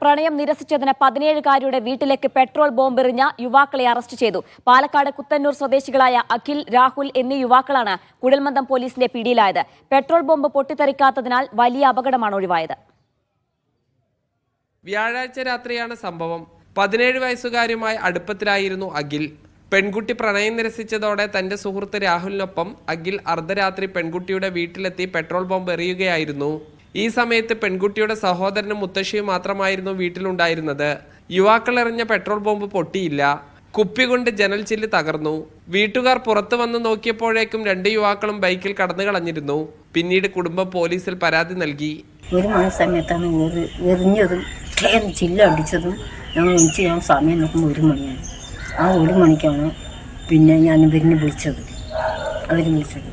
പ്രണയം നിരസിച്ചതിന് പതിനേഴുകാരിയുടെ വീട്ടിലേക്ക് petrol bomb എറിഞ്ഞ യുവാക്കളെ അറസ്റ്റ് ചെയ്തു. പാലക്കാട് കുത്തന്നൂർ സ്വദേശികളായ അഖിൽ രാഹുൽ എന്നീ യുവാക്കളാണ് കുഴൽമന്ദം പോലീസിന്റെ പിടിയിലായത്. പെട്രോൾ ബോംബ് പൊട്ടിത്തെറിക്കാത്തതിനാൽ വലിയ അപകടമാണ് ഒഴിവായത്. വ്യാഴാഴ്ച രാത്രിയാണ് സംഭവം. പതിനേഴ് വയസ്സുകാരുമായി അടുപ്പത്തിലായിരുന്നു അഖിൽ. പെൺകുട്ടി പ്രണയം നിരസിച്ചതോടെ തന്റെ സുഹൃത്ത് രാഹുലിനൊപ്പം അഖിൽ അർദ്ധരാത്രി പെൺകുട്ടിയുടെ വീട്ടിലെത്തി പെട്രോൾ ബോംബ് എറിയുകയായിരുന്നു. ഈ സമയത്ത് പെൺകുട്ടിയുടെ സഹോദരനും മുത്തശ്ശിയും മാത്രമായിരുന്നു വീട്ടിലുണ്ടായിരുന്നത്. യുവാക്കൾ എറിഞ്ഞ പെട്രോൾ ബോംബ് പൊട്ടിയില്ല. കുപ്പി കൊണ്ട് ജനൽ ചില്ല് തകർന്നു. വീട്ടുകാർ പുറത്തു വന്ന് നോക്കിയപ്പോഴേക്കും രണ്ട് യുവാക്കളും ബൈക്കിൽ കടന്നു കളഞ്ഞിരുന്നു. പിന്നീട് കുടുംബം പോലീസിൽ പരാതി നൽകി. ഒരു സമയത്താണ് എറി എറിഞ്ഞതും ചില്ല അടിച്ചതും ഞങ്ങൾ ഞാൻ സമയം നോക്കുമ്പോൾ ഒരു മണിയാണ്. ആ ഒരു മണിക്കാണ് പിന്നെ ഞാൻ ഇവരിനെ വിളിച്ചത്. അവർ വിളിച്ചത്.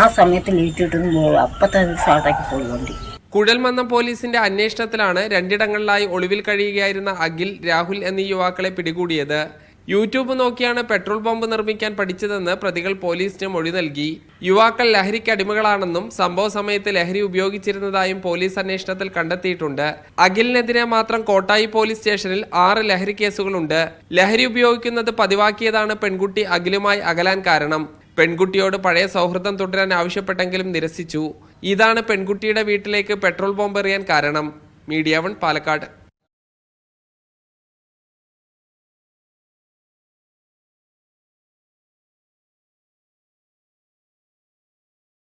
ആ സമയത്ത് ലേറ്റ് കിട്ടുന്നു അപ്പത്തെ സ്റ്റാർട്ടാക്കി പോയി വണ്ടി. കുഴൽമന്നം പോലീസിന്റെ അന്വേഷണത്തിലാണ് രണ്ടിടങ്ങളിലായി ഒളിവിൽ കഴിയുകയായിരുന്ന അഖിൽ രാഹുൽ എന്നീ യുവാക്കളെ പിടികൂടിയത്. യൂട്യൂബ് നോക്കിയാണ് പെട്രോൾ ബോംബ് നിർമ്മിക്കാൻ പഠിച്ചതെന്ന് പ്രതികൾ പോലീസിന് മൊഴി നൽകി. യുവാക്കൾ ലഹരിക്ക് അടിമകളാണെന്നും സംഭവ സമയത്ത് ലഹരി ഉപയോഗിച്ചിരുന്നതായും പോലീസ് അന്വേഷണത്തിൽ കണ്ടെത്തിയിട്ടുണ്ട്. അഖിലിനെതിരെ മാത്രം കോട്ടായി പോലീസ് സ്റ്റേഷനിൽ ആറ് ലഹരി കേസുകളുണ്ട്. ലഹരി ഉപയോഗിക്കുന്നത് പതിവാക്കിയതാണ് പെൺകുട്ടി അഖിലുമായി അകലാൻ കാരണം. പെൺകുട്ടിയോട് പഴയ സൗഹൃദം തുടരാൻ ആവശ്യപ്പെട്ടെങ്കിലും നിരസിച്ചു. ഇതാണ് പെൺകുട്ടിയുടെ വീട്ടിലേക്ക് പെട്രോൾ ബോംബ് എറിയാൻ കാരണം. Media one Palakkad.